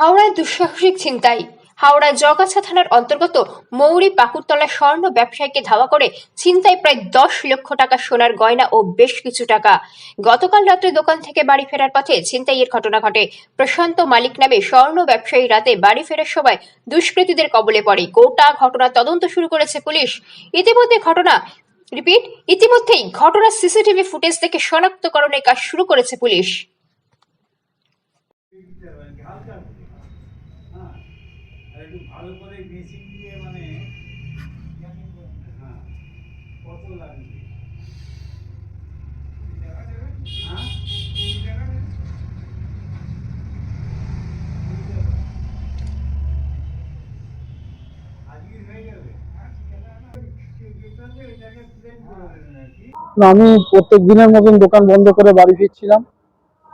হাওড়ায় দুঃসাহসিক ছিনতাই। হাওড়ায় জগাছা থানার অন্তর্গত মৌরি পাকুড়তলা স্বর্ণ ব্যবসায়ীকে ধাওয়া করে ছিনতাই প্রায় দশ লক্ষ টাকা সোনার গয়না ও বেশ কিছু টাকা। গতকাল রাত্রে দোকান থেকে বাড়ি ফেরার পথে ছিনতাইয়ের ঘটনা ঘটে। প্রশান্ত মালিক নামে স্বর্ণ ব্যবসায়ী রাতে বাড়ি ফেরার সময় দুষ্কৃতীদের কবলে পড়ে। গোটা ঘটনা তদন্ত শুরু করেছে পুলিশ। ইতিমধ্যে ঘটনা, রিপিট, ইতিমধ্যেই ঘটনার সিসিটিভি ফুটেজ দেখে শনাক্তকরণের কাজ শুরু করেছে পুলিশ হ্যাঁ আর একটু ভালো করে মেশিন দিয়ে মানে হ্যাঁ কত লাগবে? হ্যাঁ? হয়ে আমি প্রত্যেক দিনের মতন দোকান বন্ধ করে বাড়ি ফিরছিলাম।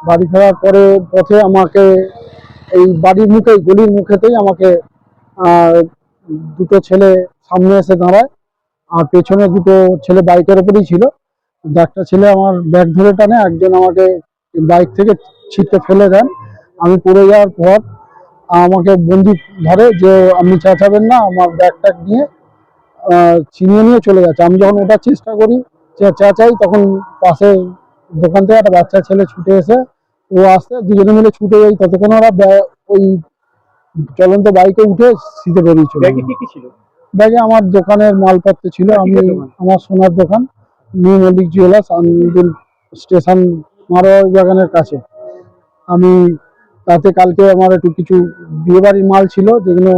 বাড়ি ফেরার পরে পথে আমাকে এই বাড়ির মুখে গলির মুখেতেই আমাকে দুটো ছেলে সামনে এসে দাঁড়ায়, আর পেছনে দুটো ছেলে বাইকের ওপরেই ছিল। একটা ছেলে আমার ব্যাগ ধরে টানে, একজন আমাকে বাইক থেকে ছিটকে ফেলে দেন। আমি পড়ে যাওয়ার পর আমাকে বন্দি ধরে যে, আপনি চেঁচাবেন না, আমার ব্যাগ ট্যাগ নিয়ে ছিনিয়ে নিয়ে চলে যাচ্ছে। আমি যখন ওটার চেষ্টা করি চেঁচাই, তখন পাশে দোকান থেকে একটা বাচ্চা ছেলে ছুটে এসে, ও আসতে দুজনে মিলে ছুটে যাই। ততক্ষণ ওরা ওই চলন্ত বাইকে উঠে শীতে বেরিয়ে চলে ব্যাগে আমার দোকানের মালপত্র ছিল আমি আমার সোনার দোকান new Mallick jewellers Andul station Marwari বাগানের কাছে। আমি তাতে কালকে আমার একটু কিছু বিয়েবাড়ির মাল ছিল যেগুলো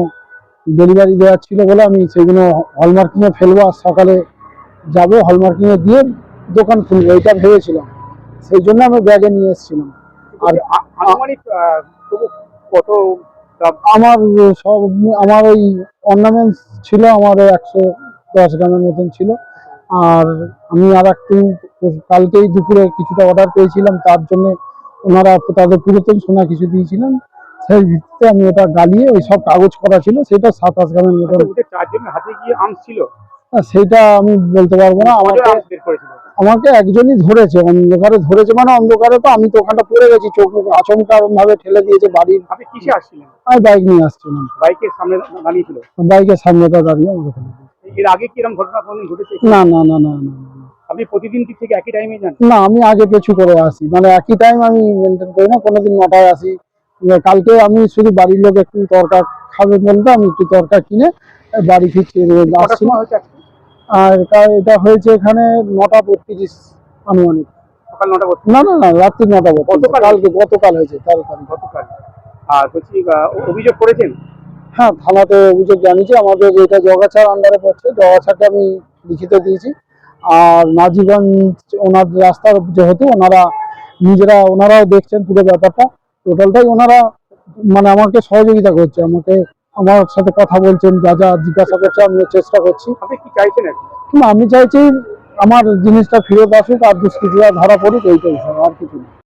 ডেলিভারি দেওয়ার ছিল বলে আমি সেগুলো হলমার্কিংয়ে ফেলব আর সকালে যাব হলমার্কিংয়ে দিয়ে দোকান খুলবো এটা ভেবেছিলাম। সেই জন্য আমি ব্যাগে নিয়ে এসেছিলাম। আর কত? আমার সব আমার ওই অর্নামেন্টস ছিল আমার ওই একশো দশ গ্রামের মতন ছিল। আর আমি আর একটু কালকেই দুপুরে কিছুটা অর্ডার পেয়েছিলাম তার জন্য ওনারা তাদের পুরাতন সোনা কিছু দিয়েছিলেন। সেই ভিত্তিতে আমি ওটা গালিয়ে ওই সব কাগজ করা ছিল সেটা সাতাশ গ্রামের মতন। হাতে গিয়ে ছিল? আর আমি বলতে পারব না আমাকে আমাকে একজনই ধরেছে অন্ধকারে ধরেছে মানে অন্ধকারে তো আমি তো ওখানটা পড়ে গেছি চোখ মুখ আচমকা ভাবে ঠেলে দিয়েছে বাড়ির আপনি কিসে আসছিলেন? আমি বাইক নিয়ে আসছিলাম। বাইকের সামনে দাঁড়িয়ে ছিল বাইকের সামনেটা দাঁড়িয়ে আমাকে ফেলে। এর আগে কি এরকম ঘটনা কোনদিন ঘটেছে? না না না না না। আপনি প্রতিদিন কি থেকে একই টাইমে যান? না আমি আগে পেছু করে আসি মানে একই টাইম আমি মেনটেন করি না কোনোদিন নটায় আসি। কালকে আমি শুধু বাড়ির লোক একটু তরকা খাবে বলতে আমি একটু তরকা কিনে বাড়ি ফিরছি আসছি? আর এটা হয়েছে এখানে নটা বত্রিশ আনুমানিক। সকাল নটা না না না রাত্রি নটা গতকাল? কালকে গতকাল হয়েছে তেরো তারিখ গতকাল। আর বলছি অভিযোগ করেছেন? হ্যাঁ থানাতে অভিযোগ জানিয়েছি আমাদের এটা জগাছার আন্ডারে পড়ছে। জগাছাকে আমি লিখিত দিয়েছি। আর নাজিগঞ্জ ওনার রাস্তার যেহেতু ওনারা নিজেরা ওনারাও দেখছেন পুরো ব্যাপারটা। টোটালটাই ওনারা মানে আমাকে সহযোগিতা করছে আমাকে আমার সাথে কথা বলছেন যা যা জিজ্ঞাসা করছে আমি চেষ্টা করছি আপনি কি চাইছেন? না, আমি চাইছি আমার জিনিসটা ফিরত আসুক আর দুষ্কৃতীরা ধরা পড়ুক এইটাই আর কিছু না